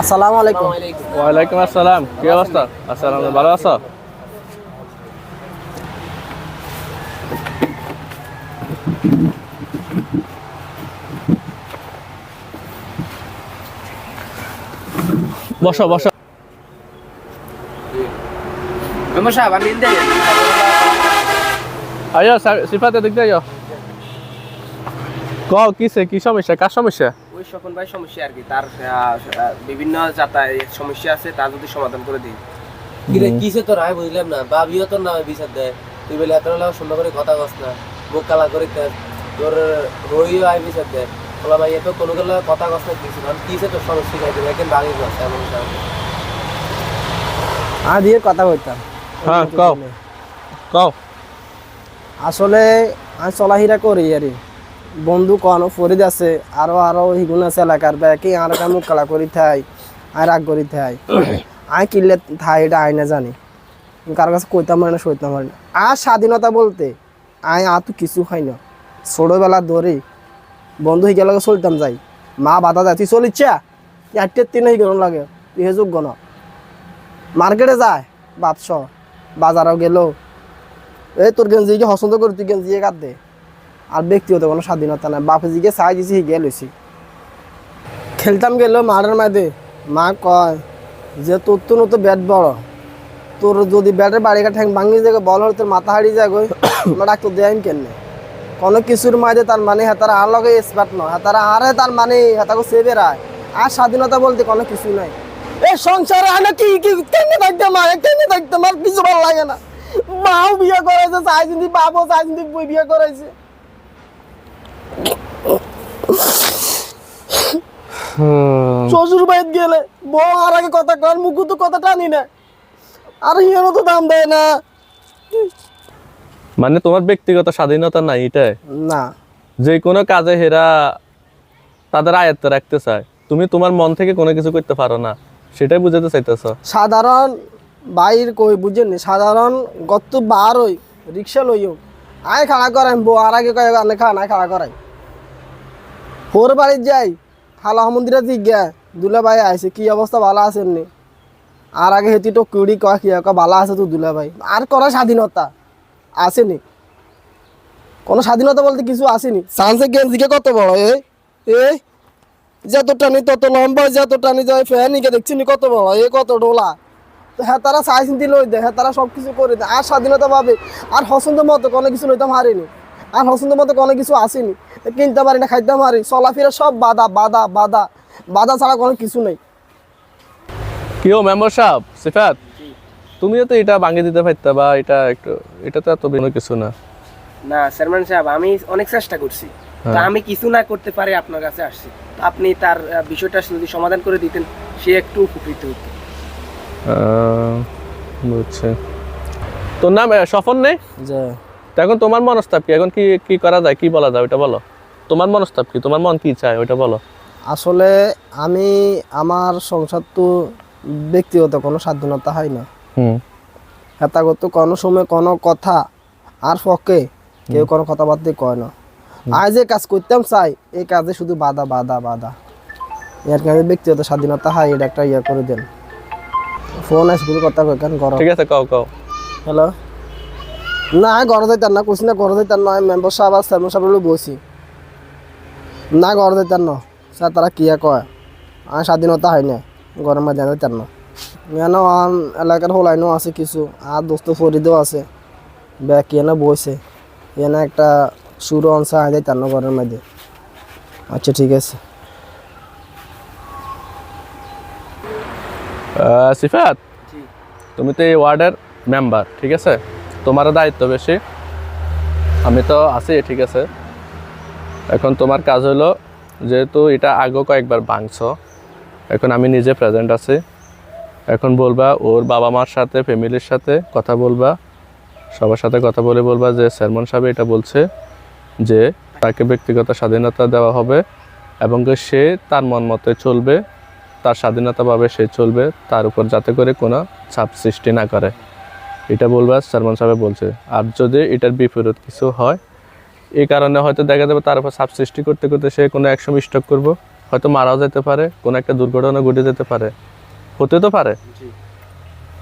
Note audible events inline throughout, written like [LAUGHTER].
আসসালামু আলাইকুম। ওয়ালাইকুম আসসালাম কি অবস্থা? আসসালাম ভালো আছো? বসো বসো। সাহেব আমি ইন্দে আয়ো সিফাতে দিয়ে আয়ো। কও কিসে কি সমস্যা? কার সমস্যা? ওই স্বপন ভাই সমস্যা আর কি। তার বিভিন্ন যাতায়াত সমস্যা আছে তা যদি সমাধান করে দিই। কিরে কিসে তোর আমি বুঝলাম না। বাবিও তোর নামে বিচার দেয়। তুই বলে এত বেলা সুন্দর করে কথা কস না। মুখ কালা করে তোর রইও আই বিচার দেয়। বলা ভাই এত কোনো গেলে কথা কস না কিছু না। কিসে তোর সমস্যা খাই দেবে একদিন বাঙি কস এমন আর দিয়ে কথা কইতাম হ্যাঁ কও। কও। আসলে আমি চলাহিরা করি আরে। বন্ধু কনো ফরিদ আছে আরও আরও হিগুন আছে এলাকার ব্যাকে আর মুখ কালা করি থাই আর রাগ করি থাই। [COUGHS] আমি কিনলে থাই এটা আই না জানি। কার কাছে কইতাম পারি না সইতাম পারি না। আর স্বাধীনতা বলতে আই আর তো কিছু হয় না। ছোটবেলা ধরে বন্ধু হিগে লগে চলতাম যাই। মা বাধা দেয় তুই চলিচ্ছা চারটে তিন হিগে লাগে তুই হে যোগ্য না মার্কেটে যায় বাদশ বাজারও গেল। এই তোর গেঞ্জি কি পছন্দ করি তুই গেঞ্জি কাট দে। আর ব্যক্তিগত কোনো স্বাধীনতা নাই। বাপে চাই দিছি হিগে লইছি। খেলতাম গেল মাঠের মাঝে মা কয় যে, তোর তো নতো ব্যাট বড়। তোর যদি ব্যাটের বাড়িকা ঠ্যাং ভাঙি যায়, বল হলে তোর মাথা হারিয়ে গই আমরা ডাক্তার দেয় কেনে কোনো কিছুর মাঝে তার মানে হেতারা আর লগে এক্সপার্ট নয়। হেতারা আরে তার মানে হেতাকে সেবে রায় আর স্বাধীনতা বলতে কোনো কিছু নাই। এই সংসারে আনে কি কি, কেমনে থাকতাম আর কেমনে থাকতাম আর কিছু ভালো লাগে না। মাও বিয়ে করেছে চাই চিন্তি বাবু চাই বই বিয়ে করেছে শ্বশুর বাড়িতে গেলে বউ আর আগে কথা কর মুখু তো কথা টানি না। আর হিয়ারও তো দাম দেয় না। মানে তোমার ব্যক্তিগত স্বাধীনতা নাই এটাই? না। যে কোনো কাজে হেরা তাদের আয়ত্তে রাখতে চায়। তুমি তোমার মন থেকে কোনো কিছু করতে পারো না। সেটাই বুঝাতে চাইতেছ। সাধারণ বাইর কই বুঝেননি সাধারণ গত বার ওই রিক্সা লইও। আয় খাড়া করাই বউ আর আগে কয় আনে খা না খাড়া করাই। হোর বাড়ির যাই হালা মন্দিরে জিজ্ঞা দুলা ভাই আইছে কি অবস্থা ভালো আছেন নি? আর আগে হেতি তো কুড়ি কয় কি কয়, ভালো আছে তো দুলা ভাই আর কোনো স্বাধীনতা আসেনি কোনো স্বাধীনতা বলতে কিছু আসেনি সানসে গেঞ্জিকে কত বড় এ? এ? যত টানি তত লম্বা যত টানি যায় ফ্যানিকে দেখছি নি কত বড় এ কত ডোলা? তো হ্যাঁ তারা লই দেয় হ্যাঁ তারা সব কিছু করে দেয় আর স্বাধীনতা পাবে আর পছন্দ মতো কোনো কিছু লইতাম হারিনি আর পছন্দ মতো কোনো কিছু আসেনি। কিনতে পারি না খাইতে পারি। চলাফেরা সব বাধা বাধা বাধা। বাধা ছাড়া কোনো কিছু নেই। কি ও মেম্বার সাহেব সিফাত? তুমিও তো এটা ভাঙিয়ে দিতে পারতে বা এটা একটু এটা তো এত কোনো কিছু না। না চেয়ারম্যান সাহেব আমি অনেক চেষ্টা করছি। তা আমি কিছু না করতে পারি আপনার কাছে আসছি। আপনি তার বিষয়টা যদি সমাধান করে দিতেন সে একটু উপকৃত হতো। আহ, বুঝছি। তোর নাম স্বপন নেই যে তো এখন তোমার মনস্তাপ কি? এখন কি কি করা যায়? কি বলা যায়? ওটা বলো। তোমার মনস্তাপ কি? তোমার মন কি চায়? ওটা বলো। আসলে আমি আমার সংসার তো ব্যক্তিগত কোনো স্বাধীনতা হয় না। হুম। হেতাগত কোনো সময় কোনো কথা আর পক্ষে কেউ কোনো কথাবার্তা কয় না। আজ যে কাজ করতাম চাই এই কাজে শুধু বাধা বাধা বাধা। এর কারণে ব্যক্তিগত স্বাধীনতা হয় এটা একটা ইয়ে করে দেন। ফোন আছে কথা কেন গরম। ঠিক আছে কও কও। হ্যালো? না ঘরে যাইতাম না কইছি না ঘরে যাইতাম না মেম্বার সাহেব আর চেয়ারম্যান সাহেব বসি না ঘরে যাইতাম না। স্যার তারা কিয়া? কয় আর স্বাধীনতা হয় না গরম মাঝে যাইতাম না। কেন আন এলাকার হোলাইনও আছে কিছু আর দোস্ত ফরিদও আছে। ব্যাগ এনে বইছে? এনে একটা সুর অনসা আয় যাইতাম না ঘরের মধ্যে। আচ্ছা ঠিক আছে। সিফাত? তুমি তো এই ওয়ার্ডের মেম্বার ঠিক আছে? তোমারও দায়িত্ব বেশি। আমি তো আছি, ঠিক আছে। এখন তোমার কাজ হলো, যেহেতু এটা আগেও কয়েকবার ভাঙছ, এখন আমি নিজে প্রেজেন্ট আছি। এখন বলবা ওর বাবা মার সাথে, ফ্যামিলির সাথে কথা বলবা, সবার সাথে কথা বলে বলবা যে চেয়ারম্যান সাহেব এটা বলছে যে তাকে ব্যক্তিগত স্বাধীনতা দেওয়া হবে এবং সে তার মন মতে চলবে, তার স্বাধীনতা পাবে সে চলবে, তার উপর যাতে করে কোনো চাপ সৃষ্টি না করে। এটা বলবা সালমান সাহেব বলছে আর যদি এটার বিপরীত কিছু হয় এই কারণে হয়তো দেখা যাবে তার উপর চাপ সৃষ্টি করতে করতে সে কোনো একসময় স্টক করব। হয়তো মারাও যেতে পারে কোনো একটা দুর্ঘটনা ঘটে যেতে পারে। হতে তো পারে।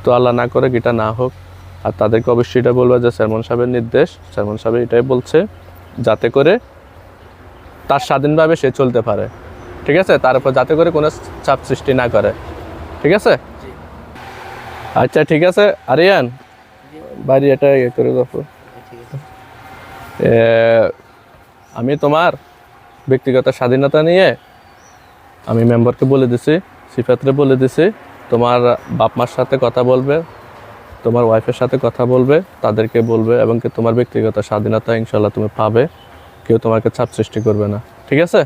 তো আল্লাহ না করে এটা না হোক। আর তাদেরকে অবশ্যই এটা বলব যে চেয়ারম্যান সাহেবের নির্দেশ চেয়ারম্যান সাহেব এটাই বলছে যাতে করে তার স্বাধীনভাবে সে চলতে পারে। ঠিক আছে? তার উপর যাতে করে কোনো চাপ সৃষ্টি না করে। ঠিক আছে? আচ্ছা ঠিক আছে। আরিয়ান বাড়ি এটা ইয়ে করে দেখো আমি তোমার ব্যক্তিগত স্বাধীনতা নিয়ে আমি মেম্বারকে বলে দিছি, সিফাতরে বলে দিছি, তোমার বাপ মার সাথে কথা বলবে, তোমার ওয়াইফের সাথে কথা বলবে, তাদেরকে বলবে এবং কি তোমার ব্যক্তিগত স্বাধীনতা ইনশাল্লাহ তুমি পাবে, কেউ তোমাকে চাপ সৃষ্টি করবে না। ঠিক আছে?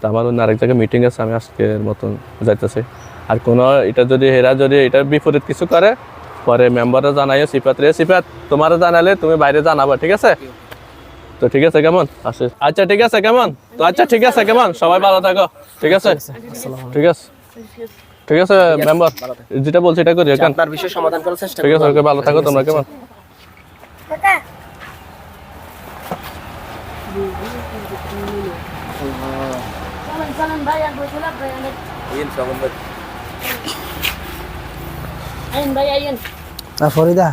তা আমার অন্য আরেক জায়গায় মিটিং আছে, আমি আজকের মতন যাইতেছি। আর কোনো, এটা যদি হেরা যদি এটার বিপরীত কিছু করে পরে মেম্বাররা জানাইও সিফাত রে সিফাত তোমারও জানালে তুমি বাইরে জানাবা ঠিক আছে? তো ঠিক আছে কেমন? আসে আচ্ছা ঠিক আছে কেমন? তো আচ্ছা ঠিক আছে কেমন? সবাই ভালো থাকো ঠিক আছে? ঠিক আছে ঠিক আছে। মেম্বার যেটা বলছি এটা করি কেন আপনার বিষয় সমাধান করার চেষ্টা ঠিক আছে ওকে ভালো থাকো তোমরা কেমন চলেন চলেন ভাই আর বসে ভাই অনেক ভাই আইন ভাই আইন আর ফরিদা